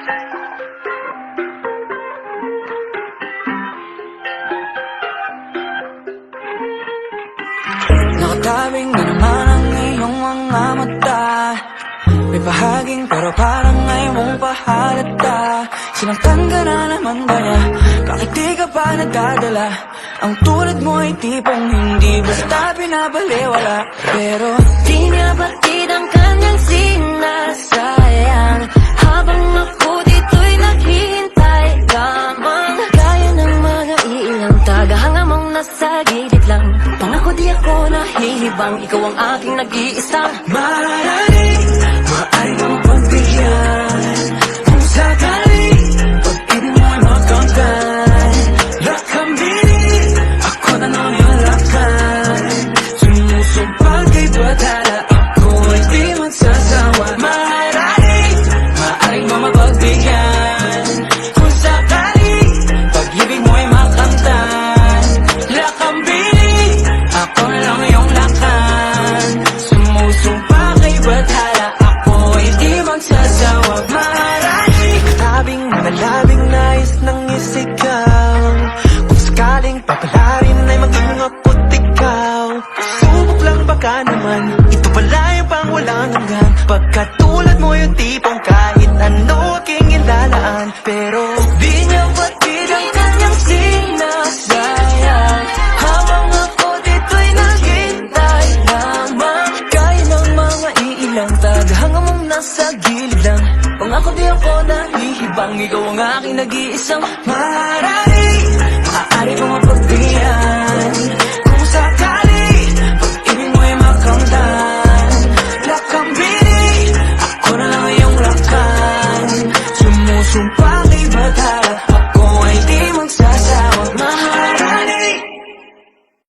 Nakatabing na naman ang iyong mga mata May bahaging pero parang ngayon mong pahalata Sinaktan ka na naman ba niya? Bakit di ka pa nagdadala? Ang tulad mo ay tipong hindi basta pinabaliwala Pero Di niya batid ang kanyang sinasayang nasa gilid lang. Pangako di ako nahihibang. Ikaw ang aking nag-iisang Maaari, maaari kang pagbigyan Baka naman. Ito pala yung pang walang hanggan. Pagkatulad mo yung tipong kahit ano aking ilalaan Pero di niya batid ang kanyang sinasayang. Habang ako dito'y naghintay lamang. Gaya ng mga iilang tagahanga mong nasa gilid lang. Pangako di ako nahihibang Ikaw ang aking nag-iisang maharap